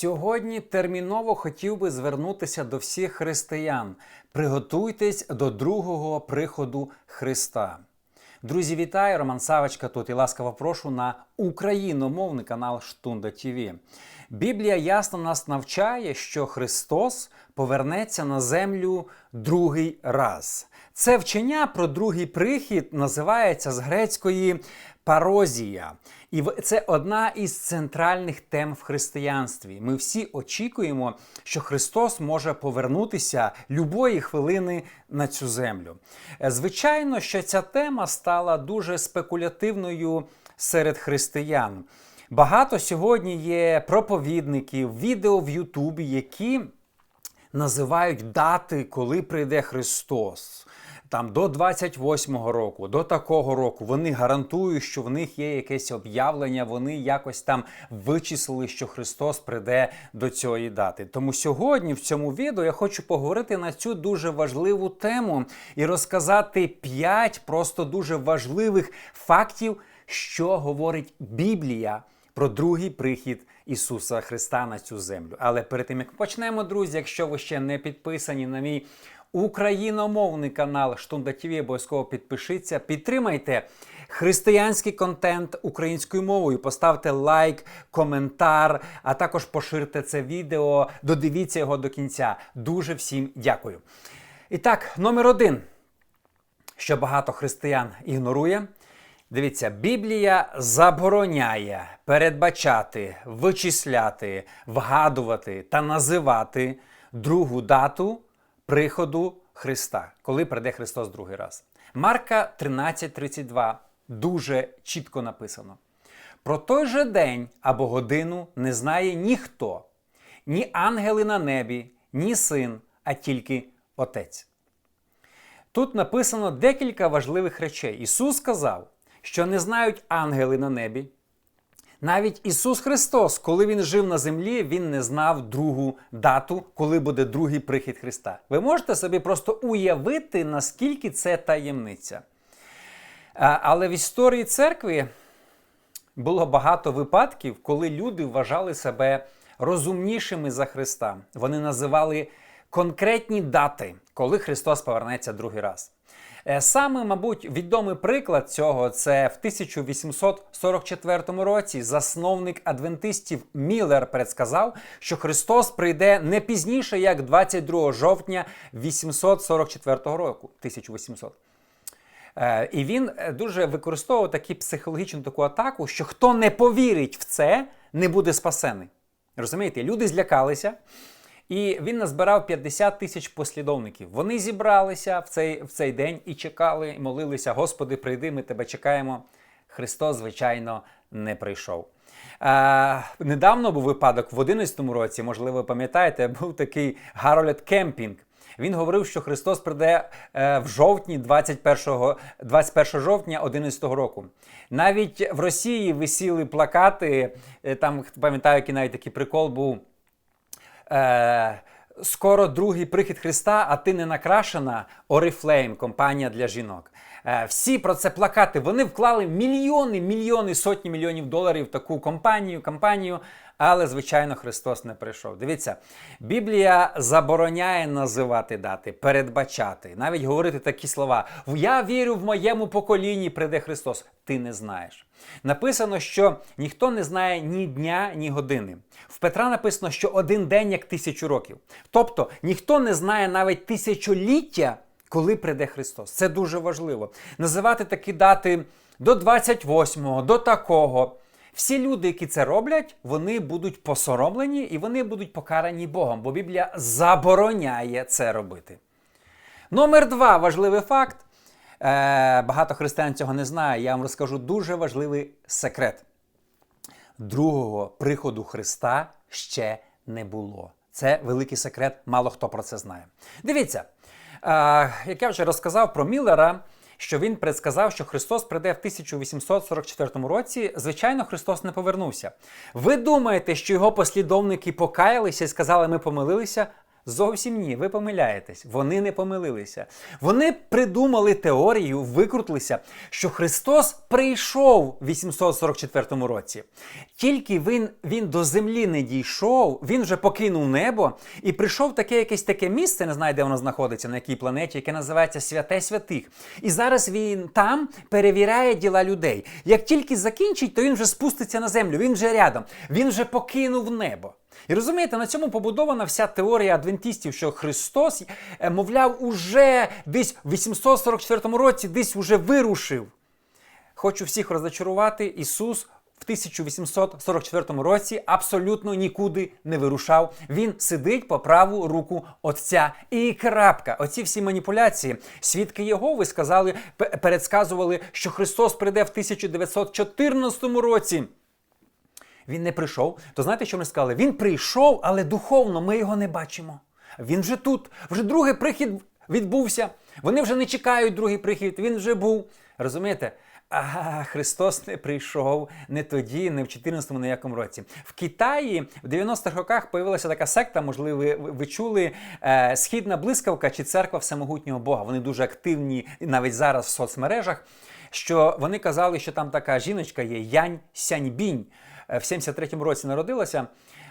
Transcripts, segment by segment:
Сьогодні терміново хотів би звернутися до всіх християн. Приготуйтесь до другого приходу Христа. Друзі, вітаю! Роман Савочка тут і ласкаво прошу на україномовний канал Штунда ТВ. Біблія ясно нас навчає, що Христос повернеться на землю другий раз. Це вчення про другий прихід називається з грецької парозія. І це одна із центральних тем в християнстві. Ми всі очікуємо, що Христос може повернутися любої хвилини на цю землю. Е, Звичайно, що ця тема стала дуже спекулятивною серед християн. Багато сьогодні є проповідників, відео в Ютубі, які називають дати, коли прийде Христос. Там до 28-го року, до такого року вони гарантують, що в них є якесь об'явлення, вони якось там вичислили, що Христос прийде до цієї дати. Тому сьогодні в цьому відео я хочу поговорити на цю дуже важливу тему і розказати 5 просто дуже важливих фактів, що говорить Біблія про другий прихід Ісуса Христа на цю землю. Але перед тим як почнемо, друзі, якщо ви ще не підписані на мій україномовний канал Штунда ТВ, обов'язково підпишіться, підтримайте християнський контент українською мовою, поставте лайк, коментар, а також поширте це відео, додивіться його до кінця. Дуже всім дякую. І так, номер один що багато християн ігнорує. Дивіться, Біблія забороняє передбачати, вичисляти, вгадувати та називати другу дату приходу Христа, коли прийде Христос другий раз. Марка 13:32 дуже чітко написано. Про той же день або годину не знає ніхто, ні ангели на небі, ні син, а тільки Отець. Тут написано декілька важливих речей. Ісус сказав, що не знають ангели на небі. Навіть Ісус Христос, коли Він жив на землі, Він не знав другу дату, коли буде другий прихід Христа. Ви можете собі просто уявити, наскільки це таємниця. Але в історії церкви було багато випадків, коли люди вважали себе розумнішими за Христа. Вони називали конкретні дати, коли Христос повернеться другий раз. Е, Саме, мабуть, відомий приклад цього це в 1844 році засновник адвентистів Міллер предсказав, що Христос прийде не пізніше, як 22 жовтня 844 року. 1800. Е, І він е, дуже використовував таку психологічну таку атаку, що хто не повірить в це, не буде спасений. Розумієте, люди злякалися, і він назбирав 50 тисяч послідовників. Вони зібралися в цей, в цей день і чекали, і молилися: Господи, прийди, ми тебе чекаємо. Христос, звичайно, не прийшов. Е, недавно був випадок в 11-му році, можливо, пам'ятаєте, був такий Гарольд Кемпінг. Він говорив, що Христос прийде е, в жовтні 21, 21 жовтня 11 року. Навіть в Росії висіли плакати. е, Там пам'ятаю, який навіть такий прикол був. Е, Скоро другий прихід Христа, а ти не накрашена Oriflame, компанія для жінок. Е, Всі про це плакати. Вони вклали мільйони, мільйони, сотні мільйонів доларів в таку компанію, компанію, але, звичайно, Христос не прийшов. Дивіться, Біблія забороняє називати дати, передбачати, навіть говорити такі слова: Я вірю в моєму поколінні, прийде Христос. Ти не знаєш. Написано, що ніхто не знає ні дня, ні години. В Петра написано, що один день як тисячу років. Тобто ніхто не знає навіть тисячоліття, коли прийде Христос. Це дуже важливо. Називати такі дати до 28-го, до такого. Всі люди, які це роблять, вони будуть посоромлені і вони будуть покарані Богом, бо Біблія забороняє це робити. Номер два важливий факт. Е, багато християн цього не знає. Я вам розкажу дуже важливий секрет. Другого приходу Христа ще не було. Це великий секрет, мало хто про це знає. Дивіться, е, як я вже розказав про Міллера, що він предсказав, що Христос прийде в 1844 році. Звичайно, Христос не повернувся. Ви думаєте, що його послідовники покаялися і сказали, ми помилилися? Зовсім ні, ви помиляєтесь. Вони не помилилися. Вони придумали теорію, викрутилися, що Христос прийшов в 844 році. Тільки він, він до землі не дійшов, він вже покинув небо і прийшов таке якесь таке місце, не знаю, де воно знаходиться, на якій планеті, яке називається Святе Святих. І зараз він там перевіряє діла людей. Як тільки закінчить, то він вже спуститься на землю, він вже рядом, він вже покинув небо. І розумієте, на цьому побудована вся теорія адвентистів, що Христос, е, мовляв, уже десь в 844 році десь уже вирушив. Хочу всіх розчарувати, Ісус в 1844 році абсолютно нікуди не вирушав. Він сидить по праву руку Отця. І крапка. Оці всі маніпуляції. Свідки Єгови сказали, пе- передсказували, що Христос прийде в 1914 році. Він не прийшов. То знаєте, що ми сказали? Він прийшов, але духовно ми його не бачимо. Він вже тут, вже другий прихід відбувся. Вони вже не чекають другий прихід, він вже був. Розумієте? А Христос не прийшов не тоді, не в 14-му ніякому році. В Китаї в 90-х роках появилася така секта, можливо, ви, ви чули е, Східна блискавка чи церква Всемогутнього Бога. Вони дуже активні навіть зараз в соцмережах. Що вони казали, що там така жіночка є Янь Сяньбінь в 73-му році народилася.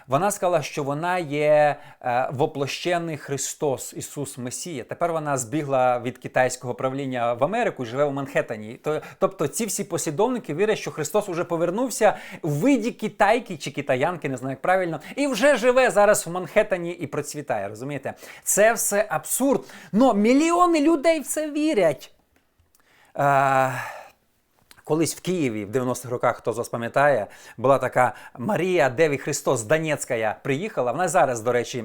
Вона сказала, що вона є е, воплощений Христос, Ісус Месія. Тепер вона збігла від китайського правління в Америку і живе в Манхеттені. Тобто ці всі послідовники вірять, що Христос вже повернувся в виді китайки чи китаянки, не знаю як правильно, і вже живе зараз в Манхеттені і процвітає. Розумієте? Це все абсурд. Но мільйони людей в це вірять. Е, Колись в Києві в 90-х роках, хто з вас пам'ятає, була така Марія Деві Христос Донецька приїхала. Вона зараз, до речі,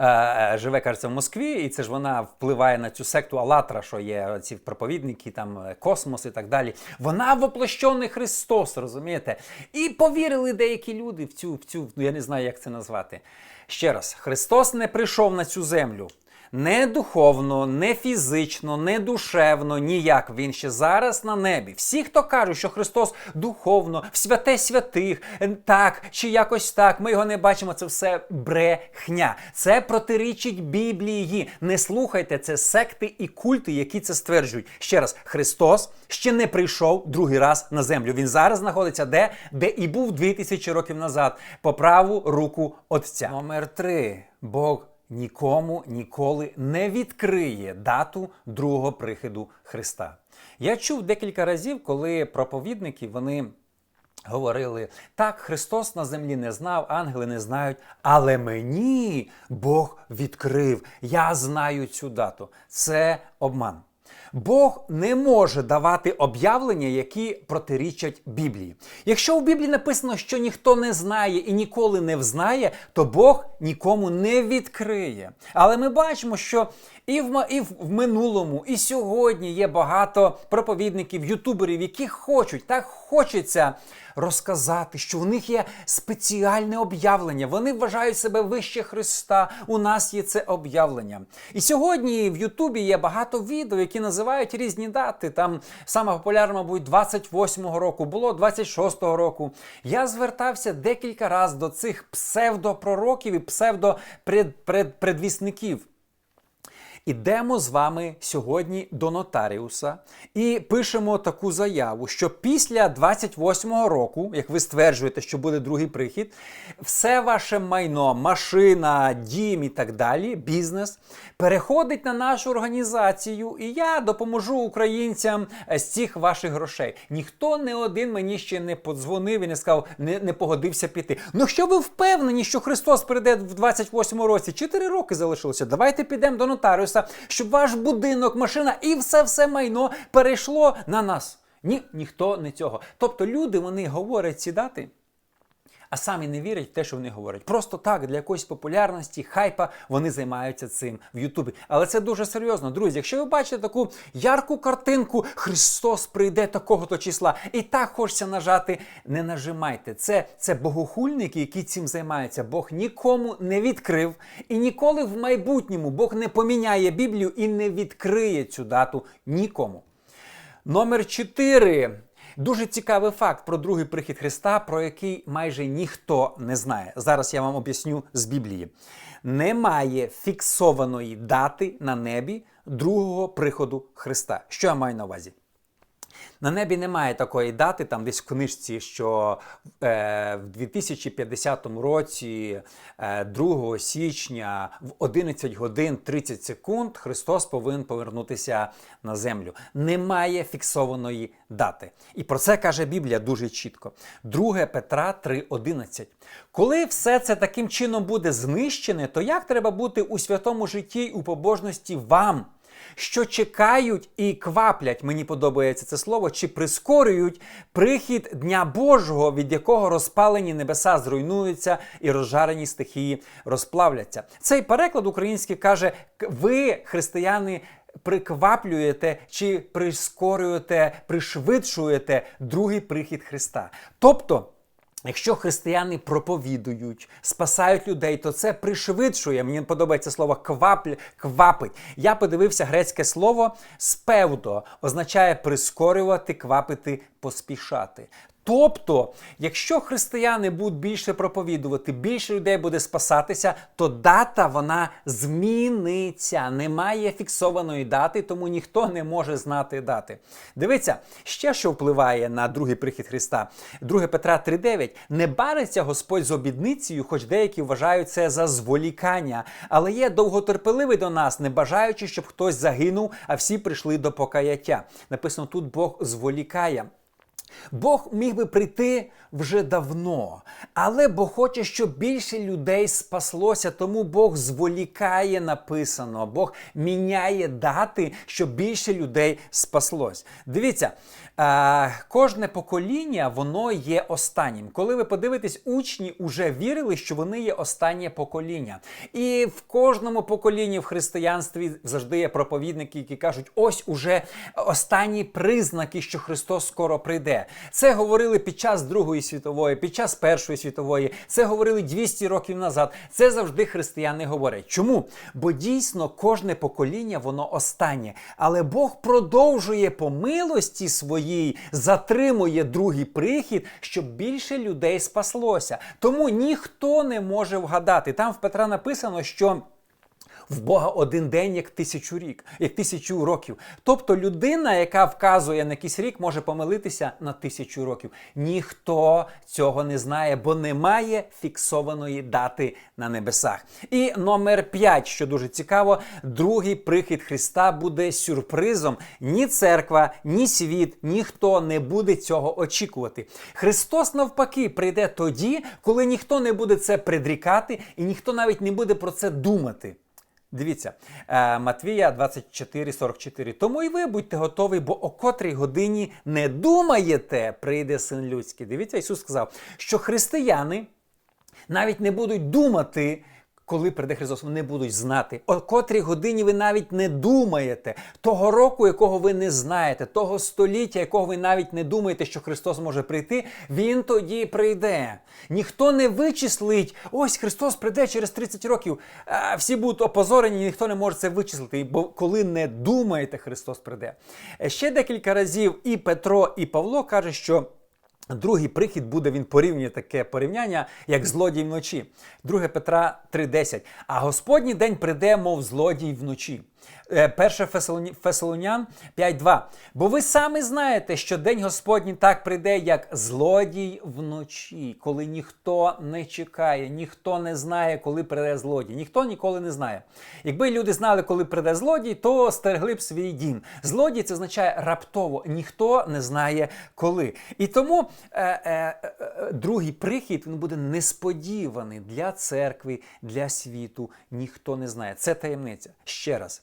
е, живе, кажеться, в Москві, і це ж вона впливає на цю секту Алатра, що є ці проповідники, там е, космос і так далі. Вона воплощений Христос, розумієте? І повірили деякі люди в цю, в цю, ну я не знаю, як це назвати. Ще раз, Христос не прийшов на цю землю. Не духовно, не фізично, не душевно, ніяк. Він ще зараз на небі. Всі, хто кажуть, що Христос духовно, в святе святих, е, так чи якось так, ми його не бачимо. Це все брехня. Це протирічить Біблії. Не слухайте це секти і культи, які це стверджують. Ще раз, Христос ще не прийшов другий раз на землю. Він зараз знаходиться де? Де і був 2000 років назад, по праву руку Отця. Номер три. Бог нікому ніколи не відкриє дату другого прихиду Христа. Я чув декілька разів, коли проповідники вони. Говорили, так, Христос на землі не знав, ангели не знають, але мені Бог відкрив. Я знаю цю дату. Це обман. Бог не може давати об'явлення, які протирічать Біблії. Якщо в Біблії написано, що ніхто не знає і ніколи не взнає, то Бог нікому не відкриє. Але ми бачимо, що і в, і в в минулому, і сьогодні є багато проповідників, ютуберів, які хочуть, так хочеться розказати, що у них є спеціальне об'явлення. Вони вважають себе вище Христа. У нас є це об'явлення. І сьогодні в Ютубі є багато відео, які називають різні дати. Там саме популярна, мабуть, 28-го року, було 26-го року. Я звертався декілька разів до цих псевдопророків і псевдопредвісників. Ідемо з вами сьогодні до нотаріуса і пишемо таку заяву, що після 28-го року, як ви стверджуєте, що буде другий прихід, все ваше майно, машина, дім і так далі, бізнес переходить на нашу організацію, і я допоможу українцям е, з цих ваших грошей. Ніхто не один мені ще не подзвонив і не сказав, не, не погодився піти. Ну що ви впевнені, що Христос прийде в 28-му році? Чотири роки залишилося. Давайте підемо до нотаріуса, щоб ваш будинок, машина і все все майно перейшло на нас. Ні, ніхто не цього. Тобто люди вони говорять ці дати. А самі не вірять в те, що вони говорять. Просто так, для якоїсь популярності, хайпа вони займаються цим в Ютубі. Але це дуже серйозно, друзі. Якщо ви бачите таку ярку картинку, Христос прийде такого-то числа, і так хочеться нажати, не нажимайте. Це, це богохульники, які цим займаються. Бог нікому не відкрив. І ніколи в майбутньому Бог не поміняє Біблію і не відкриє цю дату нікому. Номер 4. Дуже цікавий факт про другий прихід Христа, про який майже ніхто не знає. Зараз я вам об'ясню з Біблії. Немає фіксованої дати на небі другого приходу Христа. Що я маю на увазі? На небі немає такої дати, там десь в книжці, що е, в 2050 році, е, 2 січня, в 11 годин 30 секунд Христос повинен повернутися на землю. Немає фіксованої дати. І про це каже Біблія дуже чітко. 2 Петра 3,11. Коли все це таким чином буде знищене, то як треба бути у святому житті й у побожності вам? Що чекають і кваплять, мені подобається це слово, чи прискорюють прихід Дня Божого, від якого розпалені небеса зруйнуються і розжарені стихії розплавляться. Цей переклад український каже: ви, християни, прикваплюєте чи прискорюєте, пришвидшуєте другий прихід Христа. Тобто. Якщо християни проповідують, спасають людей, то це пришвидшує. Мені подобається слово квапль, квапить. Я подивився грецьке слово спевдо, означає прискорювати, квапити, поспішати. Тобто, якщо християни будуть більше проповідувати, більше людей буде спасатися, то дата вона зміниться. Немає фіксованої дати, тому ніхто не може знати дати. Дивіться, ще що впливає на другий прихід Христа. 2 Петра 3,9. Не бариться Господь з обідницею, хоч деякі вважають це за зволікання, але є довготерпеливий до нас, не бажаючи, щоб хтось загинув, а всі прийшли до покаяття. Написано тут Бог зволікає. Бог міг би прийти вже давно, але Бог хоче, щоб більше людей спаслося, тому Бог зволікає написано, Бог міняє дати, щоб більше людей спаслось. Дивіться, кожне покоління воно є останнім. Коли ви подивитесь, учні вже вірили, що вони є останнє покоління. І в кожному поколінні в християнстві завжди є проповідники, які кажуть, ось уже останні признаки, що Христос скоро прийде. Це говорили під час Другої світової, під час Першої світової, це говорили 200 років назад. Це завжди християни говорять. Чому? Бо дійсно кожне покоління, воно останнє. Але Бог продовжує по милості своїй, затримує другий прихід, щоб більше людей спаслося. Тому ніхто не може вгадати. Там в Петра написано, що. В Бога один день як тисячу рік, як тисячу років. Тобто людина, яка вказує на якийсь рік, може помилитися на тисячу років. Ніхто цього не знає, бо немає фіксованої дати на небесах. І номер 5, що дуже цікаво, другий прихід Христа буде сюрпризом. Ні церква, ні світ, ніхто не буде цього очікувати. Христос навпаки прийде тоді, коли ніхто не буде це предрікати, і ніхто навіть не буде про це думати. Дивіться, е, Матвія 24,44. Тому і ви будьте готові, бо о котрій годині не думаєте, прийде син людський. Дивіться, Ісус сказав, що християни навіть не будуть думати коли прийде Христос, вони будуть знати, о котрій годині ви навіть не думаєте, того року, якого ви не знаєте, того століття, якого ви навіть не думаєте, що Христос може прийти, Він тоді прийде. Ніхто не вичислить, ось Христос прийде через 30 років. А всі будуть опозорені, ніхто не може це вичислити. Бо коли не думаєте, Христос прийде. Ще декілька разів і Петро, і Павло каже, що. Другий прихід буде, він порівнює таке порівняння, як злодій вночі. 2 Петра 3,10. А Господній день прийде, мов злодій вночі. 1 е, Фесолонян 5.2. Бо ви самі знаєте, що день Господній так прийде, як злодій вночі, коли ніхто не чекає, ніхто не знає, коли прийде злодій. Ніхто ніколи не знає. Якби люди знали, коли прийде злодій, то стерегли б свій дім. Злодій це означає раптово, ніхто не знає коли. І тому е, е, е, другий прихід він буде несподіваний для церкви, для світу. Ніхто не знає. Це таємниця. Ще раз.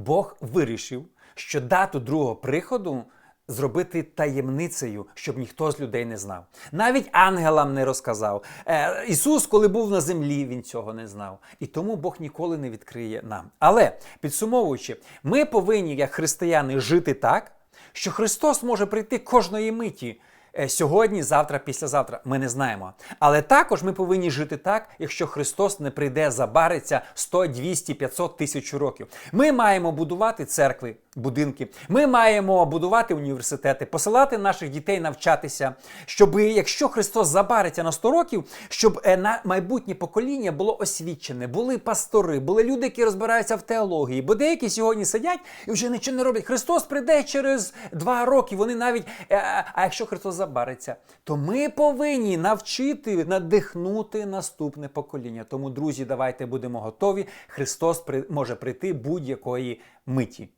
Бог вирішив, що дату другого приходу зробити таємницею, щоб ніхто з людей не знав. Навіть ангелам не розказав. Е, Ісус, коли був на землі, Він цього не знав. І тому Бог ніколи не відкриє нам. Але підсумовуючи, ми повинні, як християни, жити так, що Христос може прийти кожної миті. Е, сьогодні, завтра, післязавтра. Ми не знаємо. Але також ми повинні жити так, якщо Христос не прийде, забариться 100, 200, 500 тисяч років. Ми маємо будувати церкви, будинки. Ми маємо будувати університети, посилати наших дітей навчатися, щоб якщо Христос забариться на 100 років, щоб е, на майбутнє покоління було освічене, були пастори, були люди, які розбираються в теології. Бо деякі сьогодні сидять і вже нічого не роблять. Христос прийде через два роки. Вони навіть е, а якщо Христос забариться, то ми повинні навчити надихнути наступне покоління. Тому, друзі, давайте будемо готові. Христос при- може прийти будь-якої миті.